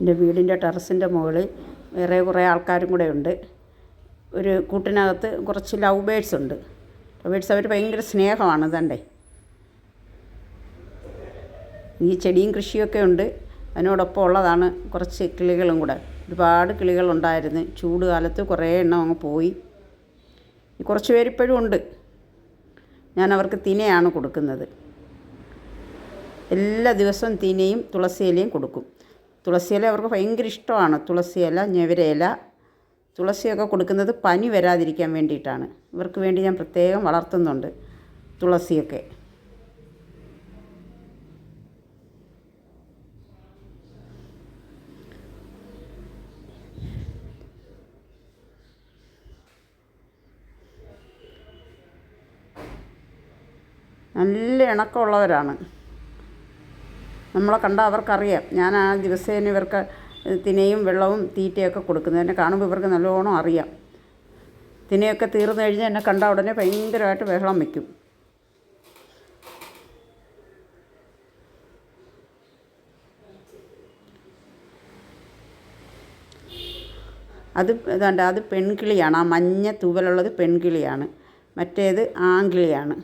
എന്റെ വീടിന്റെ ടെറസിന്റെ മുകളിൽ വേറെ കുറേ ആൾക്കാരും കൂടെ ഉണ്ട്. ഒരു കൂട്ടിനകത്ത് കുറച്ച് ലവ് ബേഡ്സ് ഉണ്ട്. ലവ് ബേഡ്സ് അവർ ഭയങ്കര സ്നേഹമാണ് തന്റെ ഈ ചെടിയും കൃഷിയൊക്കെ ഉണ്ട്. അതിനോടൊപ്പം ഉള്ളതാണ് കുറച്ച് കിളികളും കൂടെ. ഒരുപാട് കിളികളുണ്ടായിരുന്നു ചൂട് കാലത്ത് കുറേ എണ്ണം അങ്ങ് പോയി. കുറച്ച് പേരിപ്പോഴും ഉണ്ട്. ഞാൻ അവർക്ക് തിനയാണ് കൊടുക്കുന്നത്. എല്ലാ ദിവസവും തിനയും തുളസിയിലയും കൊടുക്കും. തുളസിയില അവർക്ക് ഭയങ്കര ഇഷ്ടമാണ്. തുളസിയില ഞെവരയില തുളസിയൊക്കെ കൊടുക്കുന്നത് പനി വരാതിരിക്കാൻ വേണ്ടിയിട്ടാണ്. ഇവർക്ക് വേണ്ടി ഞാൻ പ്രത്യേകം വളർത്തുന്നുണ്ട് തുളസിയൊക്കെ. നല്ല ഇണക്കമുള്ളവരാണ്. നമ്മളെ കണ്ടാൽ അവർക്കറിയാം. ഞാൻ ആ ദിവസേന ഇവർക്ക് തിനയും വെള്ളവും തീറ്റയൊക്കെ കൊടുക്കുന്നത്. എന്നെ കാണുമ്പോൾ ഇവർക്ക് നല്ലോണം അറിയാം. തിനയൊക്കെ തീർന്നു കഴിഞ്ഞാൽ എന്നെ കണ്ട ഉടനെ ഭയങ്കരമായിട്ട് ബഹളം വയ്ക്കും അത് ഇതാണ്ട് അത് പെൺകിളിയാണ്. ആ മഞ്ഞ തൂവലുള്ളത് പെൺകിളിയാണ്. മറ്റേത് ആൺകിളിയാണ്.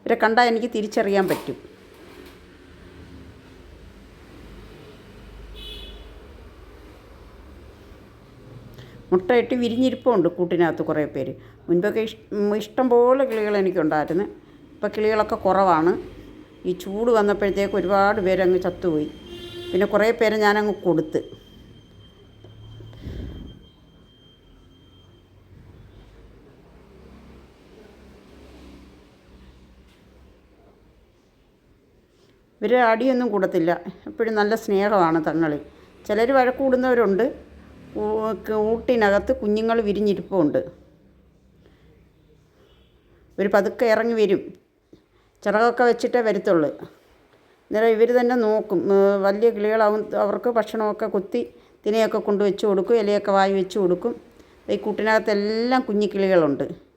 ഇവരെ കണ്ടാൽ എനിക്ക് തിരിച്ചറിയാൻ പറ്റും. മുട്ടയിട്ട് വിരിഞ്ഞിരിപ്പുണ്ട് കൂട്ടിനകത്ത് കുറേ പേര്. മുൻപൊക്കെ ഇഷ് ഇഷ്ടം പോലെ കിളികൾ എനിക്കുണ്ടായിരുന്നു. ഇപ്പോൾ കിളികളൊക്കെ കുറവാണ്. ഈ ചൂട് വന്നപ്പോഴത്തേക്ക് ഒരുപാട് പേരങ്ങ് ചത്തുപോയി. പിന്നെ കുറേ പേരെ ഞാനങ്ങ് കൊടുത്ത്. ഇവർ അടിയൊന്നും കൂടത്തില്ല. എപ്പോഴും നല്ല സ്നേഹമാണ് തങ്ങളിൽ. ചിലർ വഴക്കൂടുന്നവരുണ്ട് കൂട്ടിനകത്ത് കുഞ്ഞുങ്ങൾ വിരിഞ്ഞിരിപ്പുണ്ട്. ഒരു പതുക്കെ ഇറങ്ങി വരും. ചിറകൊക്കെ വെച്ചിട്ടേ വരത്തുള്ളൂ. അന്നേരം ഇവർ തന്നെ നോക്കും. വലിയ കിളികളാവും. അവർക്ക് ഭക്ഷണമൊക്കെ കുത്തി തിനയൊക്കെ കൊണ്ട് വെച്ച് കൊടുക്കും. ഇലയൊക്കെ വായി വെച്ച് കൊടുക്കും. ഈ കൂട്ടിനകത്തെല്ലാം കുഞ്ഞു കിളികളുണ്ട്.